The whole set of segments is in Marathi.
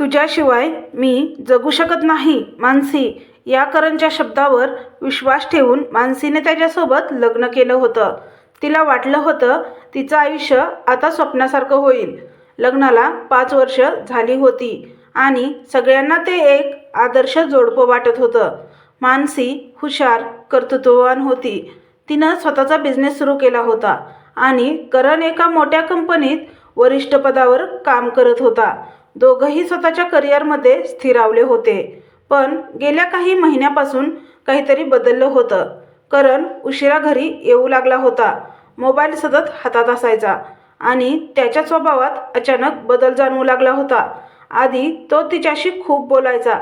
तुझ्याशिवाय मी जगू शकत नाही मानसी. या करणच्या शब्दावर विश्वास ठेवून मानसीने त्याच्यासोबत लग्न केलं होतं. तिला वाटलं होतं तिचं आयुष्य आता स्वप्नासारखं होईल. लग्नाला पाच वर्ष झाली होती आणि सगळ्यांना ते एक आदर्श जोडपं वाटत होतं. मानसी हुशार कर्तृत्ववान होती. तिनं स्वतःचा बिझनेस सुरू केला होता आणि करण एका मोठ्या कंपनीत वरिष्ठ पदावर काम करत होता. दोघंही स्वतःच्या करिअरमध्ये स्थिरावले होते. पण गेल्या काही महिन्यापासून काहीतरी बदललं होतं. करण उशिरा घरी येऊ लागला होता. मोबाईल सतत हातात असायचा आणि त्याच्या स्वभावात अचानक बदल जाणवू लागला होता. आधी तो तिच्याशी खूप बोलायचा.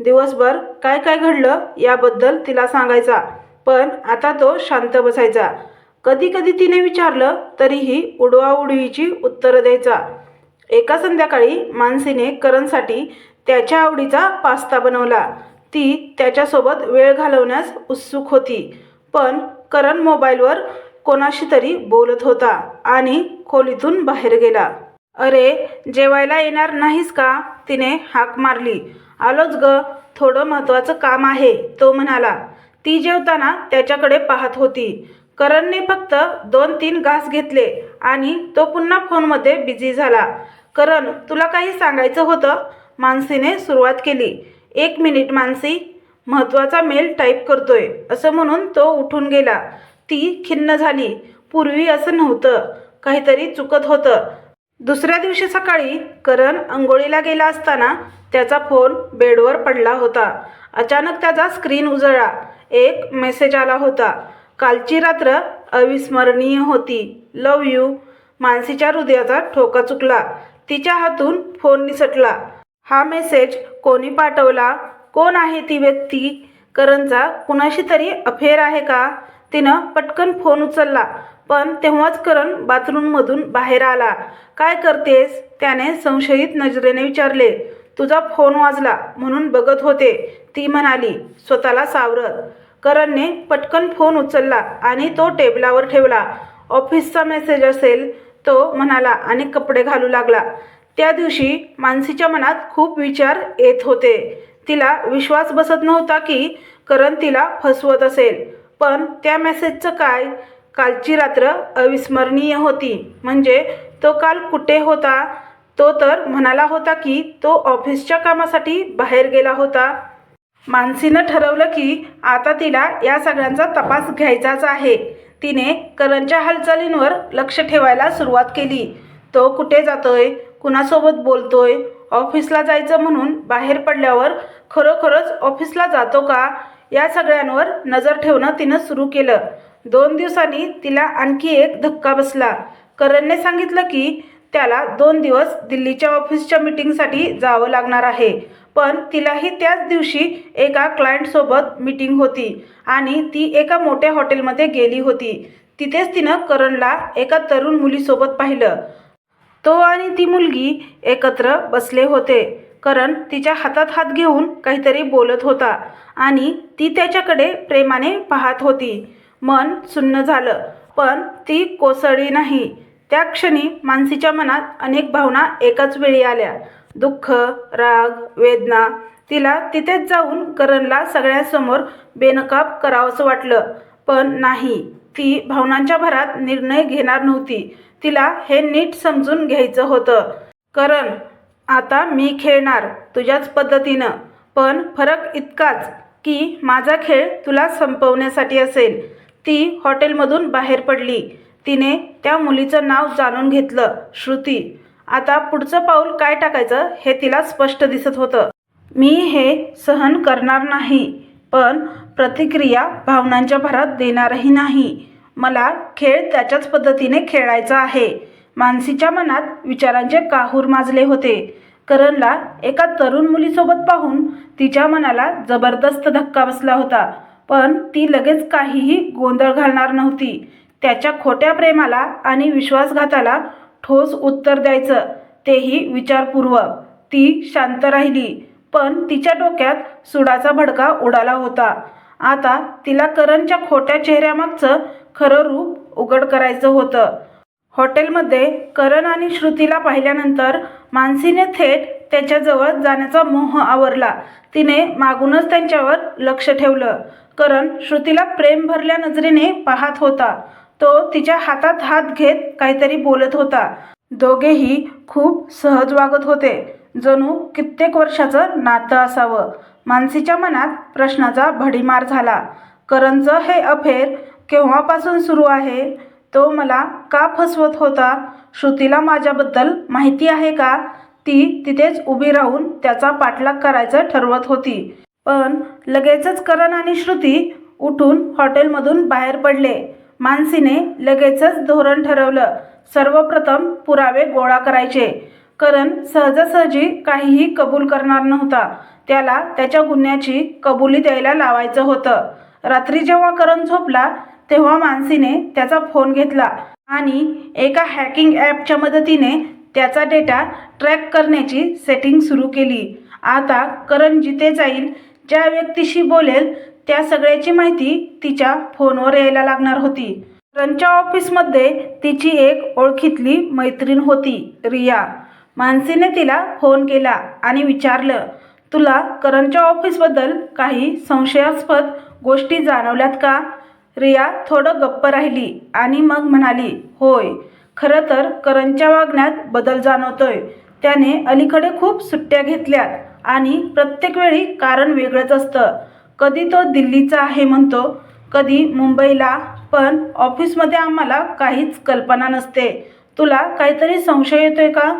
दिवसभर काय काय घडलं याबद्दल तिला सांगायचा. पण आता तो शांत बसायचा. कधी कधी तिने विचारलं तरीही उडवाउडवीची उत्तरं द्यायचा. एका संध्याकाळी मानसीने करणसाठी त्याच्या आवडीचा पास्ता बनवला. ती त्याच्यासोबत वेळ घालवण्यास उत्सुक होती पण करण मोबाईलवर कोणाशी तरी बोलत होता आणि खोलीतून बाहेर गेला. अरे जेवायला येणार नाहीस का? तिने हाक मारली. आलोच ग थोडं महत्त्वाचं काम आहे तो म्हणाला. ती जेवताना त्याच्याकडे पाहत होती. करणने फक्त दोन तीन घास घेतले आणि तो पुन्हा फोनमध्ये बिझी झाला. करण तुला काही सांगायचं होतं? मानसीने सुरुवात केली. एक मिनिट मानसी. महत्त्वाचा मेल टाईप करतोय असं म्हणून तो उठून गेला. ती खिन्न झाली. पूर्वी असं नव्हतं. काहीतरी चुकत होतं. दुसऱ्या दिवशी सकाळी करण अंघोळीला गेला असताना त्याचा फोन बेडवर पडला होता. अचानक त्याचा स्क्रीन उजळला. एक मेसेज आला होता. कालची रात्र अविस्मरणीय होती. लव यू. मानसीच्या हृदयाचा ठोका चुकला. तिच्या हातून फोन निसटला हा मेसेज कोणी पाठवला? कोण आहे ती व्यक्ती? करणचा कुणाशी तरी अफेअर आहे का? तिनं पटकन फोन उचलला पण तेव्हाच करण बाथरूममधून बाहेर आला. काय करतेस? त्याने संशयित नजरेने विचारले. तुझा फोन वाजला म्हणून बघत होते ती म्हणाली स्वतःला सावरत. करणने पटकन फोन उचलला आणि तो टेबलावर ठेवला. ऑफिसचा मेसेज असेल तो म्हणाला आणि कपडे घालू लागला. त्या दिवशी मानसीच्या मनात खूप विचार येत होते. तिला विश्वास बसत नव्हता की करण तिला फसवत असेल. पण त्या मेसेजचं काय? कालची रात्र अविस्मरणीय होती. म्हणजे तो काल कुठे होता? तो तर म्हणाला होता की तो ऑफिसच्या कामासाठी बाहेर गेला होता. मानसीनं ठरवलं की आता तिला या सगळ्यांचा तपास घ्यायचाच आहे. तिने करणच्या हालचालींवर लक्ष ठेवायला सुरुवात केली. तो कुठे जातोय? कुणासोबत बोलतोय? ऑफिसला जायचं म्हणून बाहेर पडल्यावर खरोखरच ऑफिसला जातो का? या सगळ्यांवर नजर ठेवणं तिनं सुरू केलं. दोन दिवसांनी तिला आणखी एक धक्का बसला. करणने सांगितलं की त्याला दोन दिवस दिल्लीच्या ऑफिसच्या मीटिंगसाठी जावं लागणार आहे. पण तिलाही त्याच दिवशी एका क्लायंटसोबत मीटिंग होती आणि ती एका मोठ्या हॉटेलमध्ये गेली होती. तिथेच तिनं करणला एका तरुण मुलीसोबत पाहिलं. तो आणि ती मुलगी एकत्र बसले होते करण तिच्या हातात हात घेऊन काहीतरी बोलत होता आणि ती त्याच्याकडे प्रेमाने पाहत होती. मन सुन्न झालं पण ती कोसळली नाही. त्या क्षणी मानसीच्या मनात अनेक भावना एकाच वेळी आल्या. दुःख राग वेदना तिला तिथेच जाऊन करणला सगळ्यांसमोर बेनकाब करावंसं वाटलं. पण नाही ती भावनांच्या भरात निर्णय घेणार नव्हती. तिला हे नीट समजून घ्यायचं होतं. करण आता मी खेळणार तुझ्याच पद्धतीनं. पण फरक इतकाच की माझा खेळ तुला संपवण्यासाठी असेल. ती हॉटेलमधून बाहेर पडली. तिने त्या मुलीचं नाव जाणून घेतलं श्रुती. आता पुढचं पाऊल काय टाकायचं हे तिला स्पष्ट दिसत होतं. मी हे सहन करणार नाही पण प्रतिक्रिया भावनांच्या भरात देणारही नाही. मला खेळ त्याच्याच पद्धतीने खेळायचा आहे. मानसीच्या मनात विचारांचे काहूर माजले होते. करणला एका तरुण मुलीसोबत पाहून तिच्या मनाला जबरदस्त धक्का बसला होता पण ती लगेच काहीही गोंधळ घालणार नव्हती. त्याच्या खोट्या प्रेमाला आणि विश्वासघाताला ठोस उत्तर द्यायचं तेही विचारपूर्वक. ती शांत राहिली पण तिच्या डोक्यात सुडाचा भडका उडाला होता. आता तिला करणच्या खोट्या चेहऱ्यामागचं खरं रूप उघड करायचं होतं. हॉटेलमध्ये करण आणि श्रुतीला पाहिल्यानंतर मानसीने थेट त्याच्याजवळ जाण्याचा मोह आवरला. तिने मागूनच त्यांच्यावर लक्ष ठेवलं. करण श्रुतीला प्रेम भरल्या नजरेने पाहत होता. तो तिच्या हातात हात घेत काहीतरी बोलत होता. दोघेही खूप सहज वागत होते. जणू कित्येक वर्षाचं नातं असावं. मानसीच्या मनात प्रश्नाचा भडीमार झाला. करणचं हे अफेअर केव्हापासून सुरू आहे? तो मला का फसवत होता? श्रुतीला माझ्याबद्दल माहिती आहे का? ती तिथेच उभी राहून त्याचा पाठलाग करायचं ठरवत होती. पण लगेचच करण आणि श्रुती उठून हॉटेलमधून बाहेर पडले. मानसीने लगेचच धोरण ठरवलं. सर्वप्रथम पुरावे गोळा करायचे. करण सहजासहजी काहीही कबूल करणार नव्हता. त्याला त्याच्या गुन्ह्याची कबुली द्यायला लावायचं होतं. रात्री जेव्हा करण झोपला तेव्हा मानसीने त्याचा फोन घेतला आणि एका हॅकिंग ॲपच्या मदतीने त्याचा डेटा ट्रॅक करण्याची सेटिंग सुरू केली. आता करण जिथे जाईल ज्या व्यक्तीशी बोलेल त्या सगळ्याची माहिती तिच्या फोनवर यायला लागणार होती. रनच्या ऑफिसमध्ये तिची एक ओळखीतली मैत्रीण होती रिया. मानसीने तिला फोन केला आणि विचारलं तुला करणच्या ऑफिसबद्दल काही संशयास्पद गोष्टी जाणवल्यात का? रिया थोडं गप्प राहिली आणि मग म्हणाली होय खरं तर करणच्या वागण्यात बदल जाणवतोय. त्याने अलीकडे खूप सुट्ट्या घेतल्यात आणि प्रत्येक वेळी कारण वेगळंच असतं. कधी तो दिल्लीचा आहे म्हणतो कधी मुंबईला पण ऑफिसमध्ये आम्हाला काहीच कल्पना नसते. तुला काहीतरी संशय येतोय का?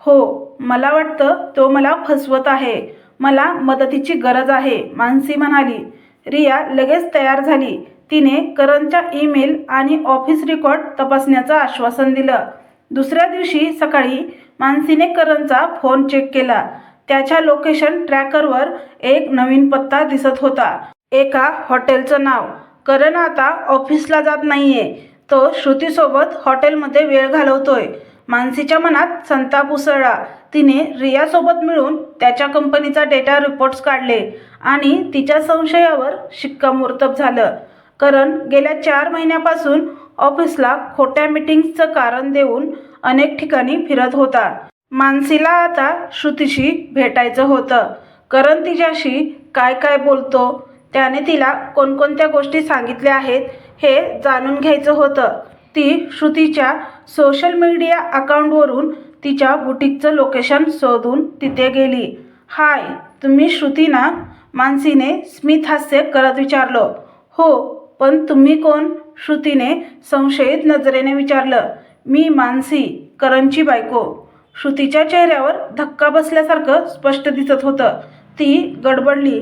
हो मला वाटतं तो मला फसवत आहे. मला मदतीची गरज आहे मानसी म्हणाली. रिया लगेच तयार झाली. तिने करणच्या ईमेल आणि ऑफिस रेकॉर्ड तपासण्याचं आश्वासन दिलं. दुसऱ्या दिवशी सकाळी मानसीने करणचा फोन चेक केला. त्याच्या लोकेशन ट्रॅकरवर एक नवीन पत्ता दिसत होता. एका हॉटेलचं नाव. करण आता ऑफिसला जात नाहीये. तो श्रुतीसोबत हॉटेलमध्ये वेळ घालवतोय. मानसीच्या मनात संताप उसळला. तिने रियासोबत मिळून त्याच्या कंपनीचा डेटा रिपोर्ट्स काढले आणि तिच्या संशयावर शिक्कामोर्तब झालं. करण गेल्या चार महिन्यापासून ऑफिसला खोट्या मिटिंग्सचं कारण देऊन अनेक ठिकाणी फिरत होता. मानसीला आता श्रुतीशी भेटायचं होतं. करण तिच्याशी काय काय बोलतो? त्याने तिला कोणकोणत्या गोष्टी सांगितल्या आहेत हे जाणून घ्यायचं होतं. ती श्रुतीच्या सोशल मीडिया अकाउंटवरून तिच्या बुटीकचं लोकेशन शोधून तिथे गेली. हाय तुम्ही श्रुती ना? मानसीने स्मित हास्य करत विचारलं. हो पण तुम्ही कोण? श्रुतीने संशयित नजरेने विचारलं. मी मानसी करणची बायको. श्रुतीच्या चेहऱ्यावर धक्का बसल्यासारखं स्पष्ट दिसत होतं. ती गडबडली.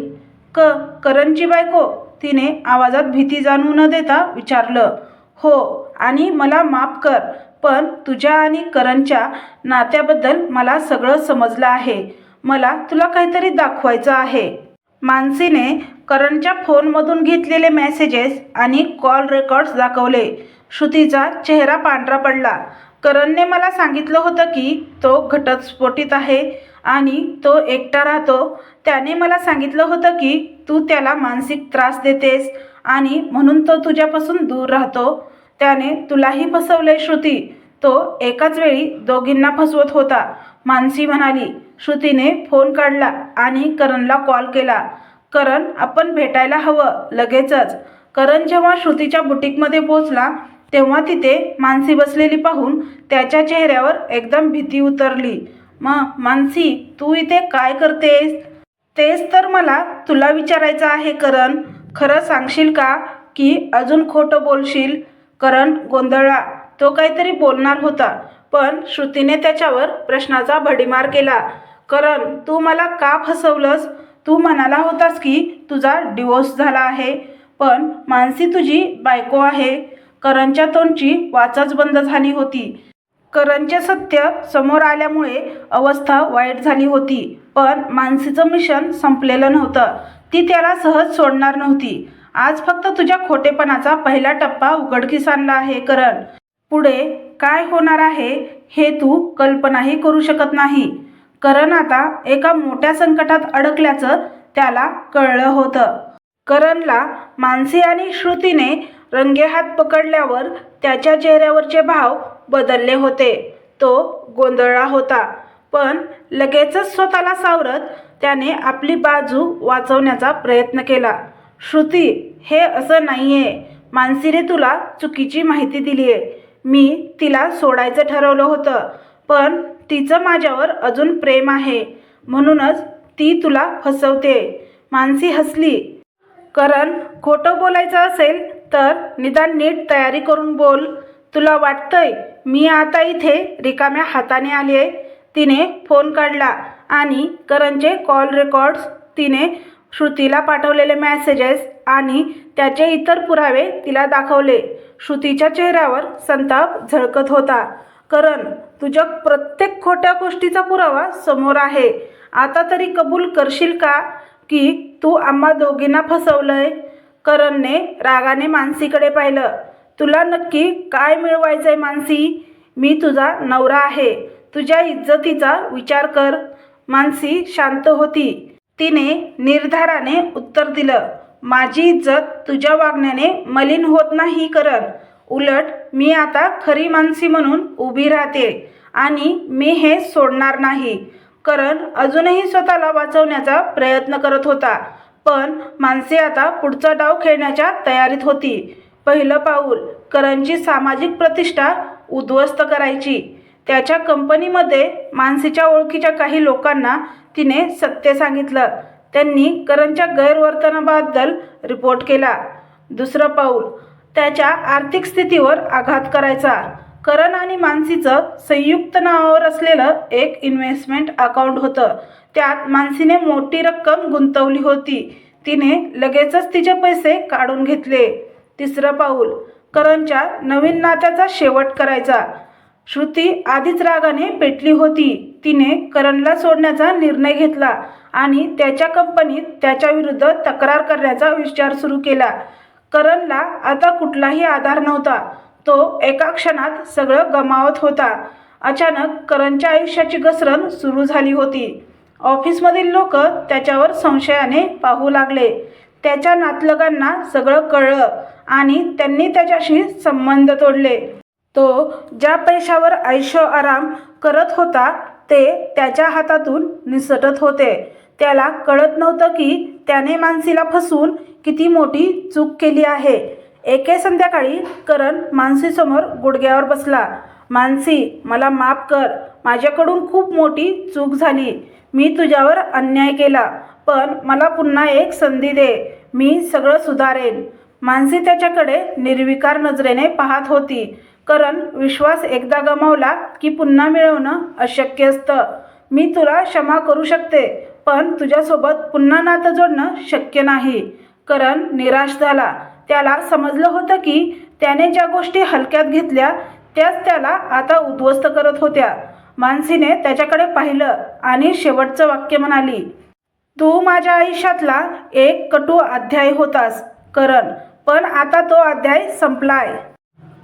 क करणची बायको. तिने आवाजात भीती जाणवू न देता विचारलं. हो आणि मला माफ कर पण तुझ्या आणि करणच्या नात्याबद्दल मला सगळं समजलं आहे. मला तुला काहीतरी दाखवायचं आहे. मानसीने करणच्या फोनमधून घेतलेले मेसेजेस आणि कॉल रेकॉर्ड्स दाखवले. श्रुतीचा चेहरा पांढरा पडला. करणने मला सांगितलं होतं की तो घटस्फोटीत आहे आणि तो एकटा राहतो. त्याने मला सांगितलं होतं की तू त्याला मानसिक त्रास देतेस आणि म्हणून तो तुझ्यापासून दूर राहतो. त्याने तुलाही फसवले श्रुती. तो एकाच वेळी दोघींना फसवत होता. मानसी म्हणाली श्रुतीने फोन काढला आणि करणला कॉल केला. करण आपण भेटायला हवं लगेचच. करण जेव्हा श्रुतीच्या बुटीकमध्ये पोचला तेव्हा तिथे मानसी बसलेली पाहून त्याच्या चेहऱ्यावर एकदम भीती उतरली. मग मानसी तू इथे काय करतेस? तेच तर मला तुला विचारायचं आहे करण. खरं सांगशील का की अजून खोटं बोलशील? करण गोंधळला. तो काहीतरी बोलणार होता पण श्रुतीने त्याच्यावर प्रश्नाचा भडीमार केला. करण तू मला का फसवलंस? तू म्हणाला होतास की तुझा डिवोर्स झाला आहे पण मानसी तुझी बायको आहे. करणच्या तोंडची वाचाच बंद झाली होती. करणचे सत्य समोर आल्यामुळे अवस्था वाईट झाली होती पण मानसीचं मिशन संपलेलं नव्हतं. ती त्याला सहज सोडणार नव्हती. आज फक्त तुझ्या खोटेपणाचा पहिला टप्पा उघडकीस आणला आहे करण. पुढे काय होणार आहे हे तू कल्पनाही करू शकत नाही. करण आता एका मोठ्या संकटात अडकल्याचं त्याला कळलं होतं. करणला मानसी आणि श्रुतीने रंगेहात पकडल्यावर त्याच्या चेहऱ्यावरचे भाव बदलले होते. तो गोंधळला होता. पण लगेचच स्वतःला सावरत त्याने आपली बाजू वाचवण्याचा प्रयत्न केला. श्रुती हे असं नाही आहे मानसीने तुला चुकीची माहिती दिली आहे मी तिला सोडायचं ठरवलं होतं. पण तिचं माझ्यावर अजून प्रेम आहे. म्हणूनच ती तुला फसवते मानसी हसली. करण खोटं बोलायचं असेल तर निदान नीट तयारी करून बोल. तुला वाटतंय मी आता इथे रिकाम्या हाताने आली आहे? तिने फोन काढला आणि करणचे कॉल रेकॉर्ड्स तिने श्रुतीला पाठवलेले मॅसेजेस आणि त्याचे इतर पुरावे तिला दाखवले. श्रुतीच्या चेहऱ्यावर संताप झळकत होता. करण तुझ्या प्रत्येक खोट्या गोष्टीचा पुरावा समोर आहे. आता तरी कबूल करशील का की तू आम्हा दोघींना फसवलंय? करणने रागाने मानसीकडे पाहिलं. तुला नक्की काय मिळवायचंय मानसी? मी तुझा नवरा आहे. तुझ्या इज्जतीचा विचार कर. मानसी शांत होती. तिने निर्धाराने उत्तर दिलं माझी इज्जत तुझ्या वागण्याने मलिन होत नाही करण. उलट मी आता खरी मानसी म्हणून उभी राहते आणि मी हे सोडणार नाही. करण अजूनही स्वतःला वाचवण्याचा प्रयत्न करत होता. पण मानसी आता पुढचा डाव खेळण्याच्या तयारीत होती. पहिलं पाऊल करणची सामाजिक प्रतिष्ठा उद्ध्वस्त करायची. त्याच्या कंपनीमध्ये मानसीच्या ओळखीच्या काही लोकांना तिने सत्य सांगितलं. त्यांनी करणच्या गैरवर्तनाबद्दल रिपोर्ट केला. दुसरं पाऊल त्याच्या आर्थिक स्थितीवर आघात करायचा. करण आणि मानसीचं संयुक्त नावावर असलेलं एक इन्व्हेस्टमेंट अकाउंट होतं. त्यात मानसीने मोठी रक्कम गुंतवली होती. तिने लगेचच तिचे पैसे काढून घेतले. तिसरं पाऊल करणच्या नवीन नात्याचा शेवट करायचा. श्रुती आधीच रागाने पेटली होती. तिने करणला सोडण्याचा निर्णय घेतला आणि त्याच्या कंपनीत त्याच्याविरुद्ध तक्रार करण्याचा विचार सुरू केला. करणला आता कुठलाही आधार नव्हता. तो एका क्षणात सगळं गमावत होता. अचानक करणच्या आयुष्याची घसरण सुरू झाली होती. ऑफिसमधील लोक त्याच्यावर संशयाने पाहू लागले. त्याच्या नातलगांना सगळं कळलं आणि त्यांनी त्याच्याशी संबंध तोडले. तो ज्या पैशावर ऐशो आराम करत होता ते त्याच्या हातातून निसटत होते. त्याला कळत नव्हतं की त्याने मानसीला फसवून किती मोठी चूक केली आहे. एके संध्याकाळी करण मानसीसमोर गुडघ्यावर बसला. मानसी मला माफ कर. माझ्याकडून खूप मोठी चूक झाली. मी तुझ्यावर अन्याय केला पण मला पुन्हा एक संधी दे. मी सगळं सुधारेन. मानसी त्याच्याकडे निर्विकार नजरेने पाहत होती. कारण विश्वास एकदा गमावला की पुन्हा मिळवणं अशक्य असतं. मी तुला क्षमा करू शकते पण तुझ्यासोबत पुन्हा नातं जोडणं शक्य नाही. करण निराश झाला. त्याला समजलं होतं की त्याने ज्या गोष्टी हलक्यात घेतल्या त्याच त्याला आता उद्ध्वस्त करत होत्या. मानसीने त्याच्याकडे पाहिलं आणि शेवटचं वाक्य म्हणाली तू माझ्या आयुष्यातला एक कटू अध्याय होतास करण. पण आता तो अध्याय संपलाय.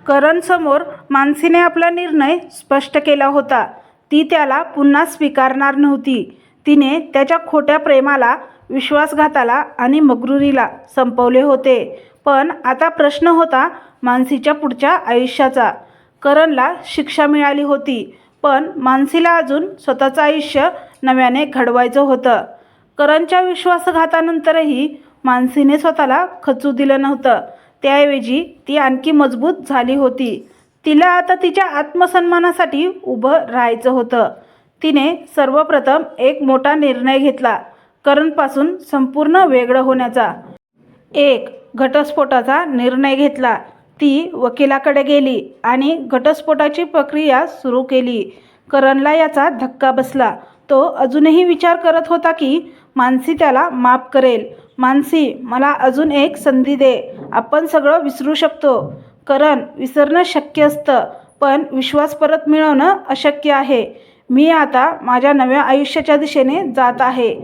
करणसमोर मानसीने आपला निर्णय स्पष्ट केला होता. ती त्याला पुन्हा स्वीकारणार नव्हती. तिने त्याच्या खोट्या प्रेमाला विश्वासघाताला आणि मगरुरीला संपवले होते. पण आता प्रश्न होता मानसीच्या पुढच्या आयुष्याचा. करणला शिक्षा मिळाली होती. पण मानसीला अजून स्वतःचं आयुष्य नव्याने घडवायचं होतं. करणच्या विश्वासघातानंतरही मानसीने स्वतःला खचू दिलं नव्हतं. त्याऐवजी ती आणखी मजबूत झाली होती. तिला आता तिच्या आत्मसन्मानासाठी उभं राहायचं होतं. तिने सर्वप्रथम एक मोठा निर्णय घेतला करणपासून संपूर्ण वेगळं होण्याचा. एक घटस्फोटाचा निर्णय घेतला. ती वकिलाकडे गेली आणि घटस्फोटाची प्रक्रिया सुरू केली. करणला याचा धक्का बसला. तो अजूनही विचार करत होता की मानसी त्याला माफ करेल. मानसी मला अजून एक संधी दे. आपण सगळं विसरू शकतो. करण विसरणं शक्य असतं पण विश्वास परत मिळवणं अशक्य आहे. मी आता माझ्या नव्या आयुष्याच्या दिशेने जात आहे.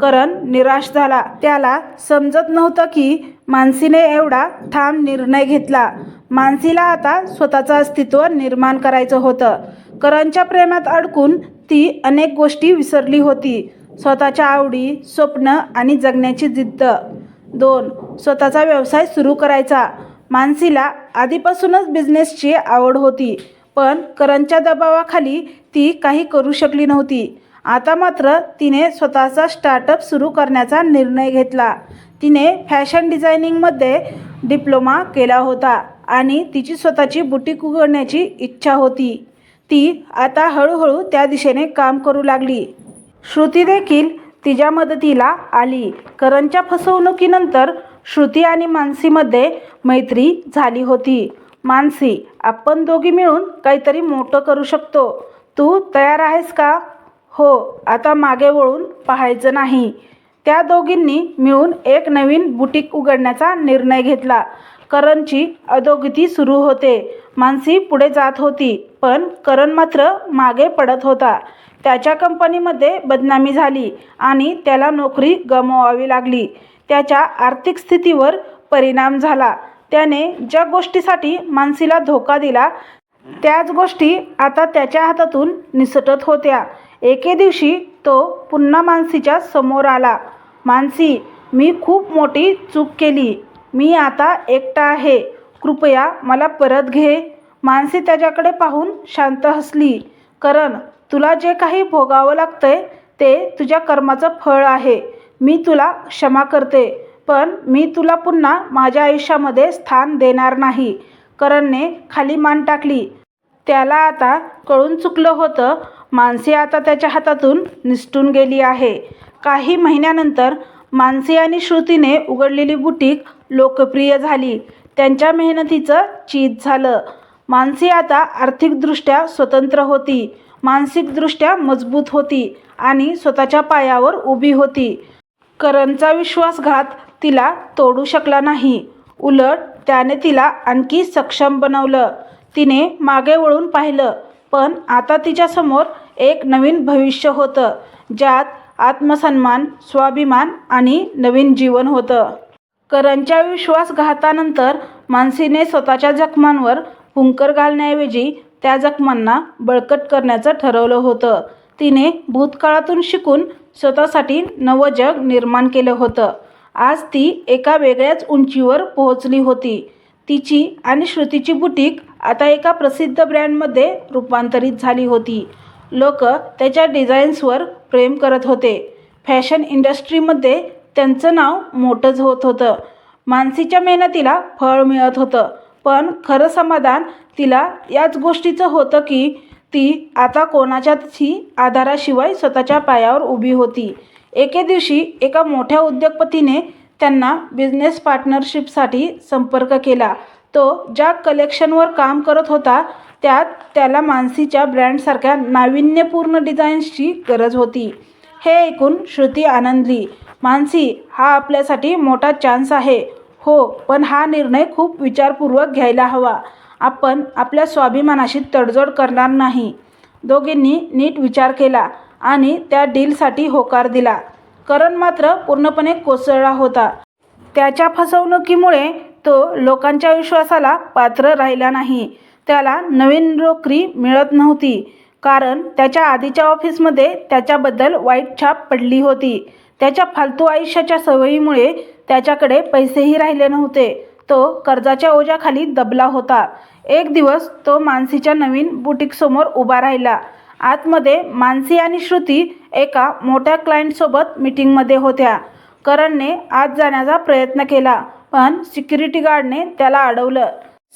करण निराश झाला. त्याला समजत नव्हतं की मानसीने एवढा ठाम निर्णय घेतला. मानसीला आता स्वतःचं अस्तित्व निर्माण करायचं होतं. करणच्या प्रेमात अडकून ती अनेक गोष्टी विसरली होती. स्वतःच्या आवडी स्वप्न आणि जगण्याची जिद्द. दोन स्वतःचा व्यवसाय सुरू करायचा. मानसीला आधीपासूनच बिझनेसची आवड होती पण करणच्या दबावाखाली ती काही करू शकली नव्हती. आता मात्र तिने स्वतःचा स्टार्टअप सुरू करण्याचा निर्णय घेतला. तिने फॅशन डिझायनिंगमध्ये डिप्लोमा केला होता आणि तिची स्वतःची बुटीक उघडण्याची इच्छा होती. ती आता हळूहळू त्या दिशेने काम करू लागली. श्रुती देखील तिच्या मदतीला आली. करणच्या फसवणुकीनंतर श्रुती आणि मानसीमध्ये मैत्री झाली होती. मानसी आपण दोघी मिळून काहीतरी मोठं करू शकतो. तू तयार आहेस का? हो आता मागे वळून पाहायचं नाही. त्या दोघींनी मिळून एक नवीन बुटीक उघडण्याचा निर्णय घेतला. करणची अधोगती सुरू होते. मानसी पुढे जात होती पण करण मात्र मागे पडत होता. त्याच्या कंपनीमध्ये बदनामी झाली आणि त्याला नोकरी गमवावी लागली. त्याच्या आर्थिक स्थितीवर परिणाम झाला. त्याने ज्या गोष्टीसाठी मानसीला धोका दिला त्याच गोष्टी आता त्याच्या हातातून निसटत होत्या. एके दिवशी तो पुन्हा मानसीच्या समोर आला. मानसी मी खूप मोठी चूक केली. मी आता एकटा आहे. कृपया मला परत घे. मानसी त्याच्याकडे पाहून शांत हसली. करण तुला जे काही भोगावं लागतंय ते तुझ्या कर्माचं फळ आहे. मी तुला क्षमा करते पण मी तुला पुन्हा माझ्या आयुष्यामध्ये स्थान देणार नाही. करणने खाली मान टाकली. त्याला आता कळून चुकलं होतं मानसी आता त्याच्या हातातून निसटून गेली आहे. काही महिन्यानंतर मानसी आणि श्रुतीने उघडलेली बुटीक लोकप्रिय झाली. त्यांच्या मेहनतीचं चीज झालं. मानसी आता आर्थिकदृष्ट्या स्वतंत्र होती. मानसिकदृष्ट्या मजबूत होती आणि स्वतःच्या पायावर उभी होती. करणचा विश्वासघात तिला तोडू शकला नाही. उलट त्याने तिला आणखी सक्षम बनवलं. तिने मागे वळून पाहिलं. पण आता तिच्यासमोर एक नवीन भविष्य होतं ज्यात आत्मसन्मान स्वाभिमान आणि नवीन जीवन होतं. करणच्या विश्वासघातानंतर मानसीने स्वतःच्या जखमांवर हुंकर घालण्याऐवजी त्या जखमांना बळकट करण्याचं ठरवलं होतं. तिने भूतकाळातून शिकून स्वतःसाठी नवं जग निर्माण केलं होतं. आज ती एका वेगळ्याच उंचीवर पोहोचली होती. तिची आणि श्रुतीची बुटीक आता एका प्रसिद्ध ब्रँडमध्ये रूपांतरित झाली होती. लोक त्याच्या डिझाईन्सवर प्रेम करत होते. फॅशन इंडस्ट्रीमध्ये त्यांचं नाव मोठंच होत होतं. मानसीच्या मेहनतीला फळ मिळत होतं. पण खरं समाधान तिला याच गोष्टीचं होतं की ती आता कोणाच्याही आधाराशिवाय स्वतःच्या पायावर उभी होती. एके दिवशी एका मोठ्या उद्योगपतीने त्यांना बिझनेस पार्टनरशिपसाठी संपर्क केला. तो ज्या कलेक्शनवर काम करत होता त्यात त्याला मानसीच्या ब्रँडसारख्या नाविन्यपूर्ण डिझाईन्सची गरज होती. हे ऐकून श्रुती आनंदली. मानसी हा आपल्यासाठी मोठा चान्स आहे. हो पण हा निर्णय खूप विचारपूर्वक घ्यायला हवा. आपण आपल्या स्वाभिमानाशी तडजोड करणार नाही. दोघींनी नीट विचार केला आणि त्या डीलसाठी होकार दिला. करण मात्र पूर्णपणे कोसळला होता. त्याच्या फसवणुकीमुळे तो लोकांच्या विश्वासाला पात्र राहिला नाही. त्याला नवीन नोकरी मिळत नव्हती. कारण त्याच्या आधीच्या ऑफिसमध्ये त्याच्याबद्दल वाईट छाप पडली होती. त्याच्या फालतू आयुष्याच्या सवयीमुळे त्याच्याकडे पैसेही राहिले नव्हते. तो कर्जाच्या ओझ्याखाली दबला होता. एक दिवस तो मानसीच्या नवीन बुटीकसमोर उभा राहिला. आतमध्ये मानसी आणि श्रुती एका मोठ्या क्लायंटसोबत मीटिंगमध्ये होत्या. करणने आत जाण्याचा प्रयत्न केला पण सिक्युरिटी गार्डने त्याला अडवलं.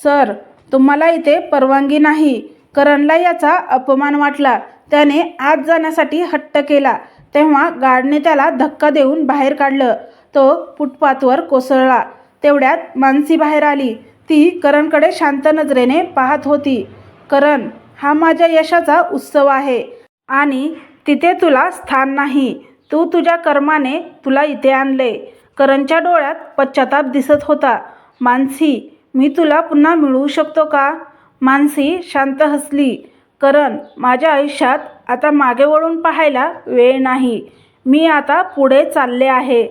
सर तुम्हाला इथे परवानगी नाही. करणला याचा अपमान वाटला. त्याने आत जाण्यासाठी हट्ट केला. तेव्हा गार्डने त्याला धक्का देऊन बाहेर काढलं. तो फुटपाथवर कोसळला. तेवढ्यात मानसी बाहेर आली. ती करणकडे शांत नजरेने पाहत होती. करण हा माझ्या यशाचा उत्सव आहे. आणि तिथे तुला स्थान नाही. तू तुझ्या कर्माने तुला इथे आणले. करणच्या डोळ्यात पश्चाताप दिसत होता. मानसी मी तुला पुन्हा मिळवू शकतो का? मानसी शांत हसली. करण माझ्या आयुष्यात आता मागे वळून पाहायला वेळ नाही. मी आता पुढे चालले आहे.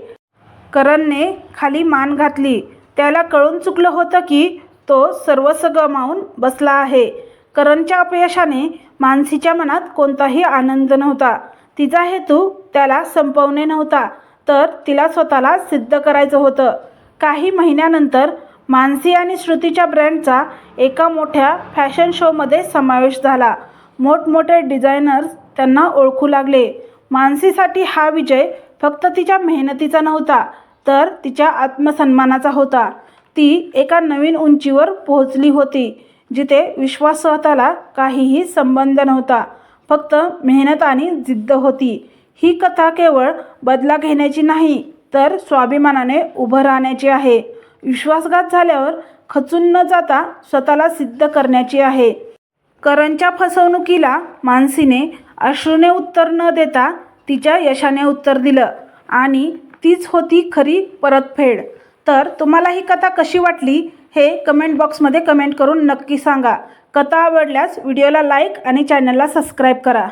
करणने खाली मान घातली. त्याला कळून चुकलं होतं की तो सर्वस्व गमावून बसला आहे. करणच्या अपयशाने मानसीच्या मनात कोणताही आनंद नव्हता. तिचा हेतू त्याला संपवणे नव्हता तर तिला स्वतःला सिद्ध करायचं होतं. काही महिन्यानंतर मानसी आणि श्रुतीच्या ब्रँडचा एका मोठ्या फॅशन शोमध्ये समावेश झाला. मोठमोठे डिझायनर्स त्यांना ओळखू लागले. मानसीसाठी हा विजय फक्त तिच्या मेहनतीचा नव्हता तर तिच्या आत्मसन्मानाचा होता. ती एका नवीन उंचीवर पोहोचली होती. जिथे विश्वास स्वतःला काहीही संबंध नव्हता. फक्त मेहनत आणि जिद्द होती. ही कथा केवळ बदला घेण्याची नाही तर स्वाभिमानाने उभं राहण्याची आहे. विश्वासघात झाल्यावर खचून न जाता स्वतःला सिद्ध करण्याची आहे. करणच्या फसवणुकीला मानसीने अश्रूने उत्तर न देता तिच्या यशाने उत्तर दिलं आणि तीच होती खरी परतफेड. तर तुम्हाला ही कथा कशी वाटली? हे कमेंट बॉक्समध्ये कमेंट करून नक्की सांगा. कथा आवडल्यास व्हिडिओला लाईक आणि चॅनलला सबस्क्राईब करा.